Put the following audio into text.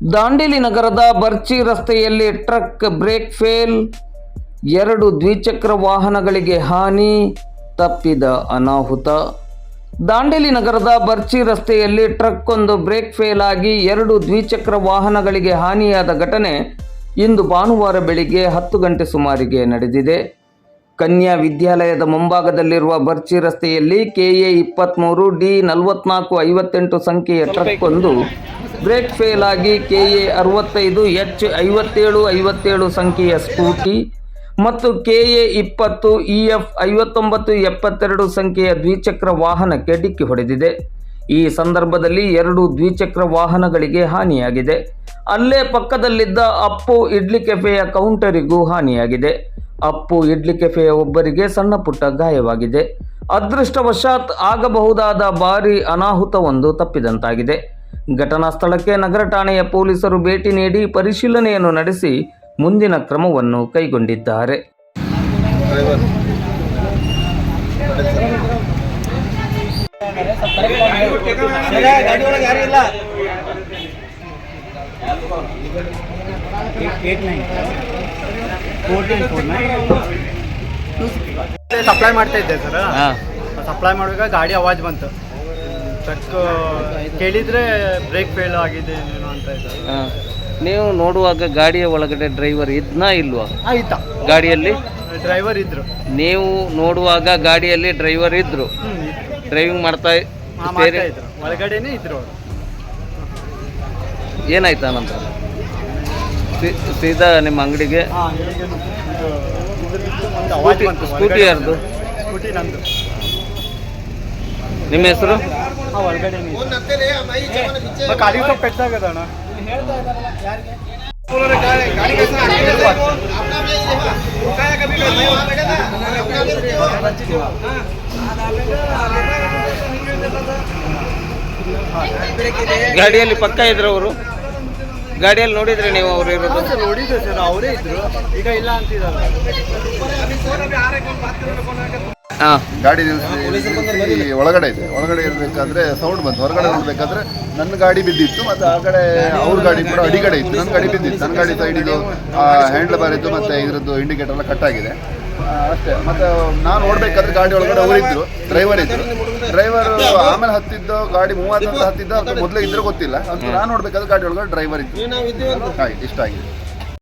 ದಾಂಡೇಲಿ ನಗರದ ಬರ್ಚಿ ರಸ್ತೆಯಲ್ಲಿ truck break fail. ಎರಡು ದ್ವಿಚಕ್ರ ವಾಹನಗಳಿಗೆ ಹಾನಿ ತಪ್ಪಿದ ಅನಾಹುತ. ದಾಂಡೇಲಿ ನಗರದ ಬರ್ಚಿ ರಸ್ತೆಯಲ್ಲಿ ಟ್ರಕ್ ಒಂದು ಬ್ರೇಕ್ ಫೇಲ್ ಆಗಿ ಎರಡು ದ್ವಿಚಕ್ರ ವಾಹನಗಳಿಗೆ ಹಾನಿಯಾದ ಘಟನೆ ಇಂದು ಭಾನುವಾರ ಬೆಳಿಗ್ಗೆ ಹತ್ತು ಗಂಟೆ ಸುಮಾರಿಗೆ ನಡೆದಿದೆ. ಕನ್ಯಾ ವಿದ್ಯಾಲಯದ ಮುಂಭಾಗದಲ್ಲಿರುವ ಬರ್ಚಿ ರಸ್ತೆಯಲ್ಲಿ ಕೆಎ ಇಪ್ಪತ್ತ್ಮೂರು ಡಿ ನಲವತ್ನಾಲ್ಕು ಐವತ್ತೆಂಟು ಸಂಖ್ಯೆಯ ಟ್ರಕ್ ಒಂದು ಬ್ರೇಕ್ ಫೇಲ್ ಆಗಿ ಎ ಅರವತ್ತೈದು, ಎಚ್ ಐವತ್ತೇಳು ಐವತ್ತೇಳು ಸಂಖ್ಯೆಯ ಸ್ಕೂಟಿ ಮತ್ತು ಕೆ ಎ ಇಪ್ಪತ್ತು ಇ ಎಫ್ ಐವತ್ತೊಂಬತ್ತು, ಎಪ್ಪತ್ತೆರಡು ಸಂಖ್ಯೆಯ ದ್ವಿಚಕ್ರ ವಾಹನಕ್ಕೆ ಡಿಕ್ಕಿ ಹೊಡೆದಿದೆ. ಈ ಸಂದರ್ಭದಲ್ಲಿ ಎರಡು ದ್ವಿಚಕ್ರ ವಾಹನಗಳಿಗೆ ಹಾನಿಯಾಗಿದೆ. ಅಲ್ಲೇ ಪಕ್ಕದಲ್ಲಿದ್ದ ಅಪ್ಪು ಇಡ್ಲಿ ಕೆಫೆಯ ಕೌಂಟರಿಗೂ ಹಾನಿಯಾಗಿದೆ. ಅಪ್ಪು ಇಡ್ಲಿ ಕೆಫೆಯ ಒಬ್ಬರಿಗೆ ಸಣ್ಣ ಪುಟ್ಟ ಗಾಯವಾಗಿದೆ. ಅದೃಷ್ಟವಶಾತ್ ಆಗಬಹುದಾದ ಭಾರಿ ಅನಾಹುತವೊಂದು ತಪ್ಪಿದಂತಾಗಿದೆ. ಘಟನಾ ಸ್ಥಳಕ್ಕೆ ನಗರ ಠಾಣೆಯ ಪೊಲೀಸರು ಭೇಟಿ ನೀಡಿ ಪರಿಶೀಲನೆಯನ್ನು ನಡೆಸಿ ಮುಂದಿನ ಕ್ರಮವನ್ನು ಕೈಗೊಂಡಿದ್ದಾರೆ. ಸಪ್ಲೈ ಮಾಡ್ತಾ ಇದ್ದೆ ಸರ್. ಸಪ್ಲೈ ಮಾಡುವಾಗ ಗಾಡಿ ಅವಾಜ್ ಬಂತು. ಟ್ರಕ್ ಕೇಳಿದ್ರೆ ಬ್ರೇಕ್ ಫೇಲ್ ಆಗಿದೆ ಏನೋ ಅಂತ ಇದ್ದಾರೆ. ನೀವು ನೋಡುವಾಗ ಗಾಡಿಯ ಒಳಗಡೆ ಡ್ರೈವರ್ ಇದ್ನಾ ಇಲ್ವಾ? ಆಯ್ತಾ ಗಾಡಿಯಲ್ಲಿ? ಡ್ರೈವರ್ ಇದ್ರು. ನೀವು ನೋಡುವಾಗ ಗಾಡಿಯಲ್ಲಿ ಡ್ರೈವರ್ ಇದ್ರು? ಹ್ಮ್, ಇದ್ರು. ಡ್ರೈವಿಂಗ್ ಮಾಡ್ತಾ ಹಾ, ಮಾಡ್ತಾ ಇದ್ರು. ಒಳಗಡೆನೆ ಇದ್ರು ಅವರು. ಏನಾಯ್ತು ಅನಂತರ? ಸೀ- ಸೀದಾ ನಿಮ್ಮ ಅಂಗಡಿಗೆ? ಸ್ಕೂಟಿ ಯಾರ್ದು? ಸ್ಕೂಟಿ ನಂದು. ನಿಮ್ಮ ಹೆಸರು? ಒಳಗಡೆ ಖಾಲಿ ಸ್ವಲ್ಪ ಪೆಟ್ಟಾಗದಣ್ಣ ಗಾಡಿಯಲ್ಲಿ ಪಕ್ಕ ಇದ್ರು ಅವರು ಗಾಡಿಯಲ್ಲಿ ನೋಡಿದ್ರೆ ನೀವು ಅವರು ಇರೋದು ನೋಡಿದ್ರೆ ಸರ್ ಅವರೇ ಇದ್ರು ಈಗ ಇಲ್ಲ ಅಂತಿದ್ದಾರೆ ಗಾಡಿ ನಿಲ್ಸಿ ನಿಲ್ಸಿ ಒಳಗಡೆ ಇದೆ. ಒಳಗಡೆ ಇರಬೇಕಾದ್ರೆ ಸೌಂಡ್ ಬಂತು. ಹೊರಗಡೆ ನೋಡ್ಬೇಕಾದ್ರೆ ನನ್ನ ಗಾಡಿ ಬಿದ್ದಿತ್ತು ಮತ್ತು ಆ ಕಡೆ ಅವ್ರ ಗಾಡಿ ಕೂಡ ಅಡಿಗಡೆ ಇತ್ತು. ನನ್ನ ಗಾಡಿ ಬಿದ್ದಿತ್ತು. ನನ್ನ ಗಾಡಿ ಸೈಡ್ ಇದು ಹ್ಯಾಂಡ್ಲ್ ಬಾರ್ ಇತ್ತು ಮತ್ತು ಇದರದ್ದು ಇಂಡಿಕೇಟರ್ ಎಲ್ಲ ಕಟ್ ಆಗಿದೆ. ಅಷ್ಟೇ. ಮತ್ತು ನಾನು ನೋಡ್ಬೇಕಾದ್ರೆ ಗಾಡಿ ಒಳಗಡೆ ಅವರಿದ್ರು ಡ್ರೈವರ್ ಇದ್ರು. ಡ್ರೈವರ್ ಆಮೇಲೆ ಹತ್ತಿದ್ದು ಗಾಡಿ ಮೂವತ್ತು ಹತ್ತಿದ್ದು ಮೊದಲೇ ಇದ್ರೆ ಗೊತ್ತಿಲ್ಲ. ಅಂತ ನಾನು ನೋಡ್ಬೇಕಾದ್ರೆ ಗಾಡಿ ಒಳಗಡೆ ಡ್ರೈವರ್ ಇತ್ತು ಆಯ್ತು ಇಷ್ಟ ಆಗಿದೆ.